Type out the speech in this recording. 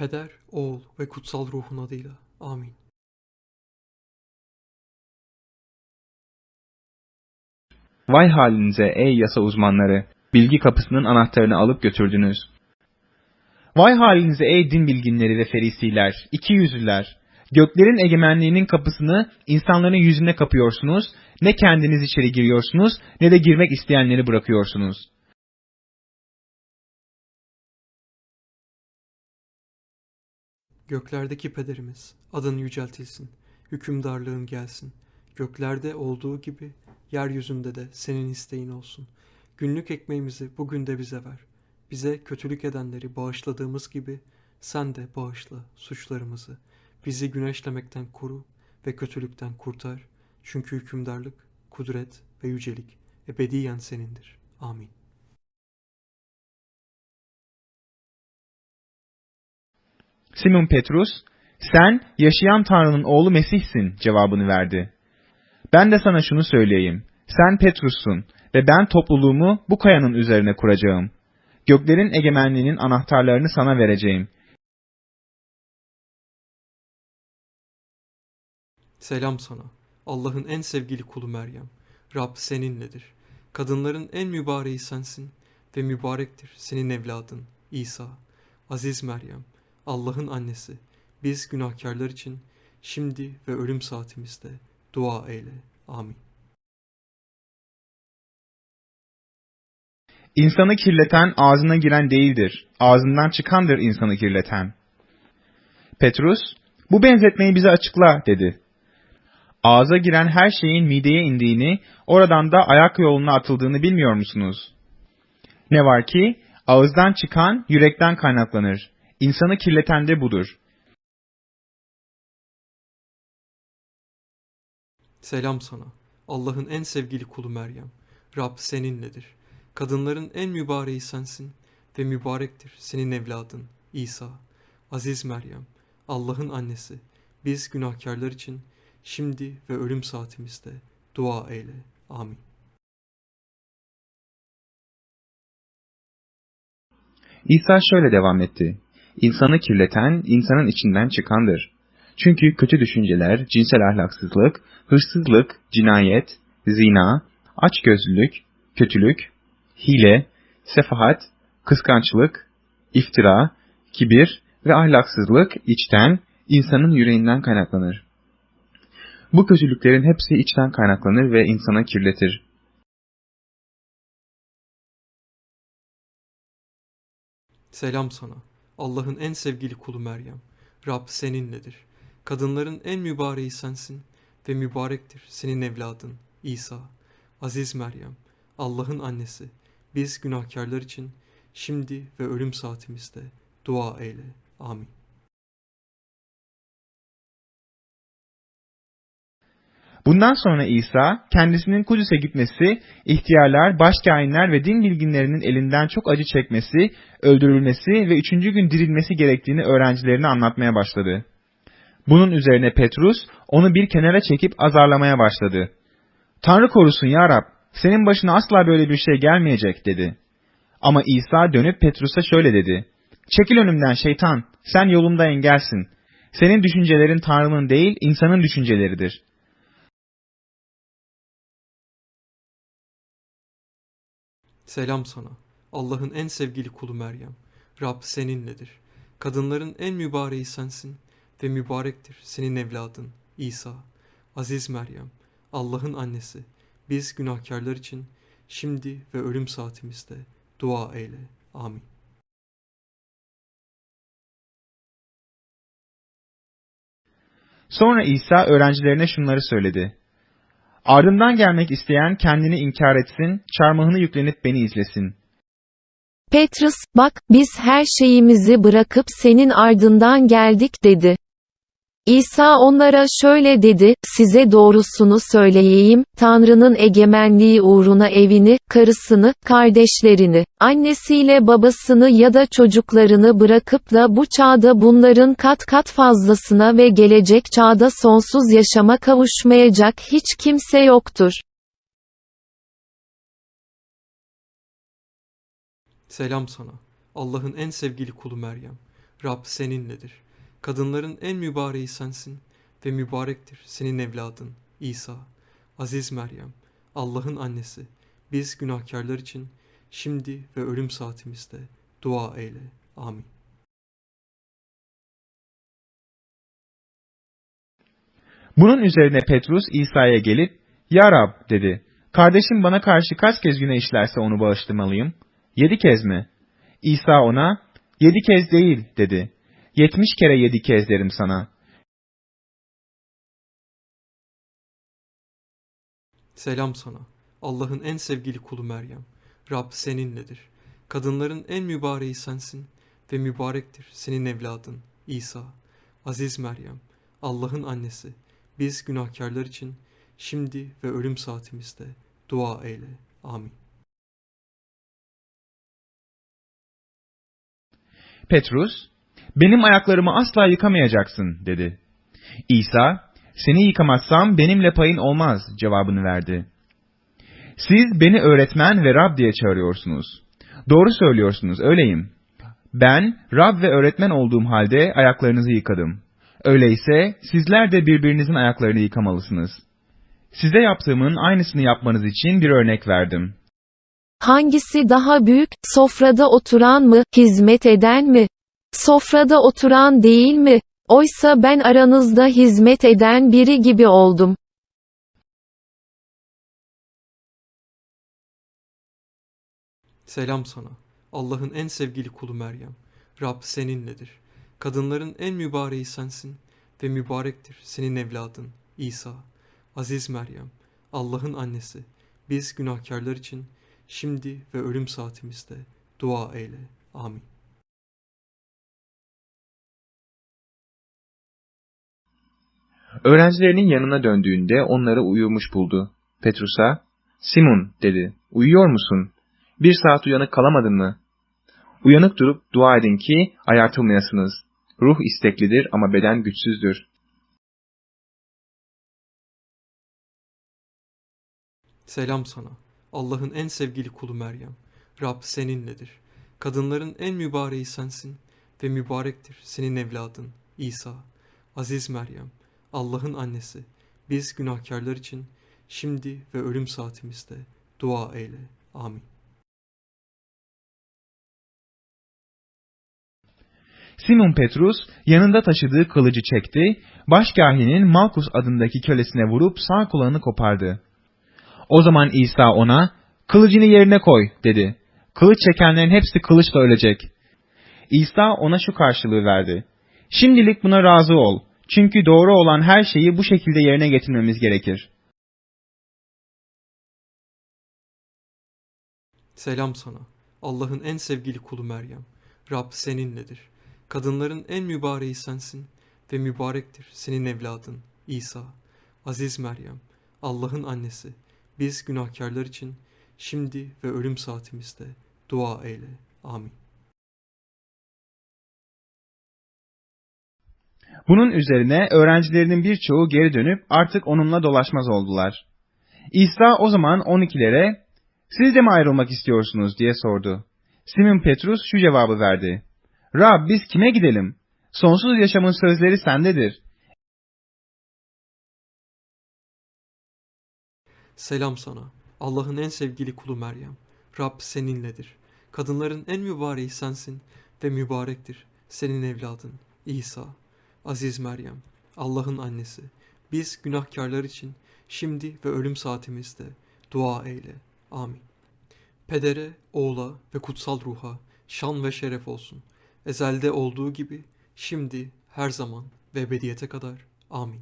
Peder, Oğul ve Kutsal Ruhun adıyla. Amin. Vay halinize ey yasa uzmanları! Bilgi kapısının anahtarını alıp götürdünüz. Vay halinize ey din bilginleri ve ferisiler, iki yüzlüler! Göklerin egemenliğinin kapısını insanların yüzüne kapıyorsunuz, ne kendiniz içeri giriyorsunuz, ne de girmek isteyenleri bırakıyorsunuz. Göklerdeki pederimiz, adın yüceltilsin, hükümdarlığın gelsin. Göklerde olduğu gibi yeryüzünde de senin isteğin olsun. Günlük ekmeğimizi bugün de bize ver. Bize kötülük edenleri bağışladığımız gibi sen de bağışla suçlarımızı. Bizi güneşlemekten koru ve kötülükten kurtar. Çünkü hükümdarlık, kudret ve yücelik ebediyen senindir. Amin. Simon Petrus, sen yaşayan Tanrı'nın oğlu Mesih'sin cevabını verdi. Ben de sana şunu söyleyeyim. Sen Petrus'sun ve ben topluluğumu bu kayanın üzerine kuracağım. Göklerin egemenliğinin anahtarlarını sana vereceğim. Selam sana. Allah'ın en sevgili kulu Meryem. Rab seninledir. Kadınların en mübareği sensin ve mübarektir senin evladın İsa. Aziz Meryem, Allah'ın annesi. Biz günahkarlar için şimdi ve ölüm saatimizde dua eyle. Amin. İnsanı kirleten ağzına giren değildir. Ağzından çıkandır insanı kirleten. Petrus, bu benzetmeyi bize açıkla dedi. Ağza giren her şeyin mideye indiğini, oradan da ayak yoluna atıldığını bilmiyor musunuz? Ne var ki, ağızdan çıkan yürekten kaynaklanır. İnsanı kirleten de budur. Selam sana. Allah'ın en sevgili kulu Meryem. Rab seninledir. Kadınların en mübareği sensin ve mübarektir senin evladın İsa. Aziz Meryem, Allah'ın annesi. Biz günahkarlar için şimdi ve ölüm saatimizde dua eyle. Amin. İsa şöyle devam etti. İnsanı kirleten, insanın içinden çıkandır. Çünkü kötü düşünceler, cinsel ahlaksızlık, hırsızlık, cinayet, zina, açgözlülük, kötülük, hile, sefahat, kıskançlık, iftira, kibir ve ahlaksızlık içten, insanın yüreğinden kaynaklanır. Bu kötülüklerin hepsi içten kaynaklanır ve insana kirletir. Selam sana. Allah'ın en sevgili kulu Meryem. Rab seninledir. Kadınların en mübareği sensin ve mübarektir senin evladın İsa. Aziz Meryem, Allah'ın annesi. Biz günahkarlar için şimdi ve ölüm saatimizde dua eyle. Amin. Bundan sonra İsa, kendisinin Kudüs'e gitmesi, ihtiyarlar, başkâhinler ve din bilginlerinin elinden çok acı çekmesi, öldürülmesi ve üçüncü gün dirilmesi gerektiğini öğrencilerine anlatmaya başladı. Bunun üzerine Petrus, onu bir kenara çekip azarlamaya başladı. Tanrı korusun ya Rab, senin başına asla böyle bir şey gelmeyecek dedi. Ama İsa dönüp Petrus'a şöyle dedi. Çekil önümden şeytan, sen yolumda engelsin. Senin düşüncelerin Tanrı'nın değil, insanın düşünceleridir.'' Selam sana. Allah'ın en sevgili kulu Meryem. Rab seninledir. Kadınların en mübareği sensin ve mübarektir senin evladın İsa. Aziz Meryem, Allah'ın annesi. Biz günahkarlar için şimdi ve ölüm saatimizde dua eyle. Amin. Sonra İsa öğrencilerine şunları söyledi. Ardından gelmek isteyen kendini inkar etsin, çarmıhını yüklenip beni izlesin. Petrus, bak, biz her şeyimizi bırakıp senin ardından geldik dedi. İsa onlara şöyle dedi, size doğrusunu söyleyeyim, Tanrı'nın egemenliği uğruna evini, karısını, kardeşlerini, annesiyle babasını ya da çocuklarını bırakıp da bu çağda bunların kat kat fazlasına ve gelecek çağda sonsuz yaşama kavuşmayacak hiç kimse yoktur. Selam sana. Allah'ın en sevgili kulu Meryem. Rab seninledir. Kadınların en mübareği sensin ve mübarektir senin evladın İsa. Aziz Meryem, Allah'ın annesi, biz günahkarlar için şimdi ve ölüm saatimizde dua eyle. Amin. Bunun üzerine Petrus İsa'ya gelip, Ya Rab dedi, kardeşim bana karşı kaç kez günah işlerse onu bağışlamalıyım? Yedi kez mi? İsa ona, yedi kez değil dedi. Yetmiş kere yedi kez derim sana. Selam sana. Allah'ın en sevgili kulu Meryem. Rab seninledir. Kadınların en mübareği sensin ve mübarektir senin evladın İsa. Aziz Meryem, Allah'ın annesi, biz günahkarlar için şimdi ve ölüm saatimizde dua eyle. Amin. Petrus, benim ayaklarımı asla yıkamayacaksın dedi. İsa, seni yıkamazsam benimle payın olmaz cevabını verdi. Siz beni öğretmen ve Rab diye çağırıyorsunuz. Doğru söylüyorsunuz, öyleyim. Ben Rab ve öğretmen olduğum halde ayaklarınızı yıkadım. Öyleyse sizler de birbirinizin ayaklarını yıkamalısınız. Size yaptığımın aynısını yapmanız için bir örnek verdim. Hangisi daha büyük, sofrada oturan mı, hizmet eden mi? Sofrada oturan değil mi? Oysa ben aranızda hizmet eden biri gibi oldum. Selam sana. Allah'ın en sevgili kulu Meryem. Rab seninledir. Kadınların en mübareği sensin ve mübarektir senin evladın İsa. Aziz Meryem, Allah'ın annesi, biz günahkarlar için şimdi ve ölüm saatimizde dua eyle. Amin. Öğrencilerinin yanına döndüğünde onları uyumuş buldu. Petrus'a, Simon dedi, uyuyor musun? Bir saat uyanık kalamadın mı? Uyanık durup dua edin ki ayartılmayasınız. Ruh isteklidir ama beden güçsüzdür. Selam sana. Allah'ın en sevgili kulu Meryem. Rab seninledir. Kadınların en mübareği sensin ve mübarektir senin evladın İsa. Aziz Meryem, Allah'ın annesi, biz günahkarlar için şimdi ve ölüm saatimizde dua eyle. Amin. Simon Petrus yanında taşıdığı kılıcı çekti, başkahinin Malkus adındaki kölesine vurup sağ kulağını kopardı. O zaman İsa ona, kılıcını yerine koy dedi. Kılıç çekenlerin hepsi kılıçla ölecek. İsa ona şu karşılığı verdi. Şimdilik buna razı ol. Çünkü doğru olan her şeyi bu şekilde yerine getirmemiz gerekir. Selam sana. Allah'ın en sevgili kulu Meryem. Rab seninledir. Kadınların en mübareği sensin ve mübarektir senin evladın İsa. Aziz Meryem, Allah'ın annesi, biz günahkarlar için şimdi ve ölüm saatimizde dua eyle. Amin. Bunun üzerine öğrencilerinin birçoğu geri dönüp artık onunla dolaşmaz oldular. İsa o zaman 12'lere, siz de mi ayrılmak istiyorsunuz diye sordu. Simon Petrus şu cevabı verdi. Rab biz kime gidelim? Sonsuz yaşamın sözleri sendedir. Selam sana. Allah'ın en sevgili kulu Meryem. Rab seninledir. Kadınların en mübareği sensin ve mübarektir senin evladın İsa. Aziz Meryem, Allah'ın annesi. Biz günahkarlar için şimdi ve ölüm saatimizde dua eyle. Amin. Pedere, oğula ve kutsal ruha şan ve şeref olsun. Ezelde olduğu gibi şimdi, her zaman ve ebediyete kadar. Amin.